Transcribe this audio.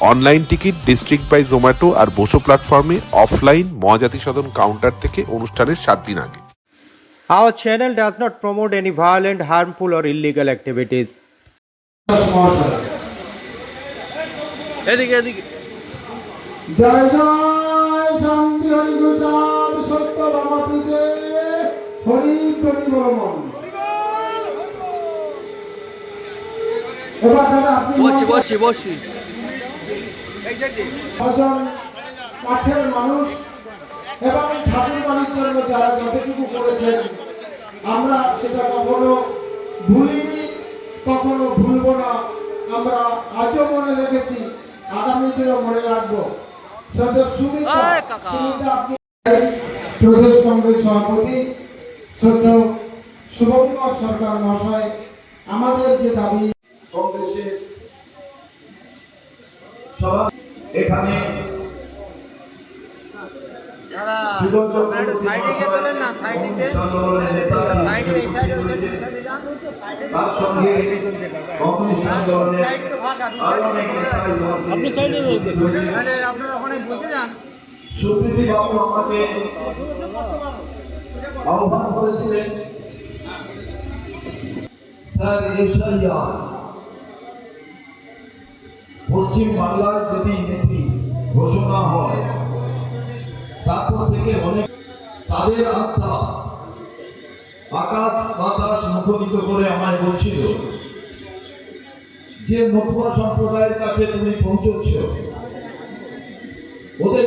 Online ticket district by Zomato আর বসো প্ল্যাটফর্মে offline Mahajati সদন counter থেকে অনুষ্ঠানের সাত দিন আগে। Our channel does not promote any violent, harmful, or illegal activities. এদিকে এদিকে। জয় জয় শান্তি হরি গুরুচাঁদ সত্য বাবা প্রীতে হরি প্রতি বর্মন এবার দাদা আপনি বসি বসি বসি। কাছের মানুষ এবং ঠাকুর বাড়ির জন্য যারা যতটুকু করেছেন আমরা সেটা কখনো ভুলিনি কখনো ভুলবো না। আমরা আজও মনে রেখেছি আগামী দিনও মনে রাখব। প্রদেশ কংগ্রেস সভাপতি শ্রদ্ধ শুভঙ্কর সরকার মহাশয় আমাদের যে দাবি কংগ্রেসের সভা এখানে। সুপ্রীতি বাবু আমাকে আহ্বান করেছিলেন। স্যার এশাইয়া পশ্চিম বাংলায় যেদিন এটি ঘোষণা হয়, তারপর থেকে অনেক তাদের আত্মা আকাশ বাতাস মুখরিত করে আমায় বলছিল, যে মতুয়া সম্প্রদায়ের কাছে তুমি পৌঁছচ্ছ, ওদের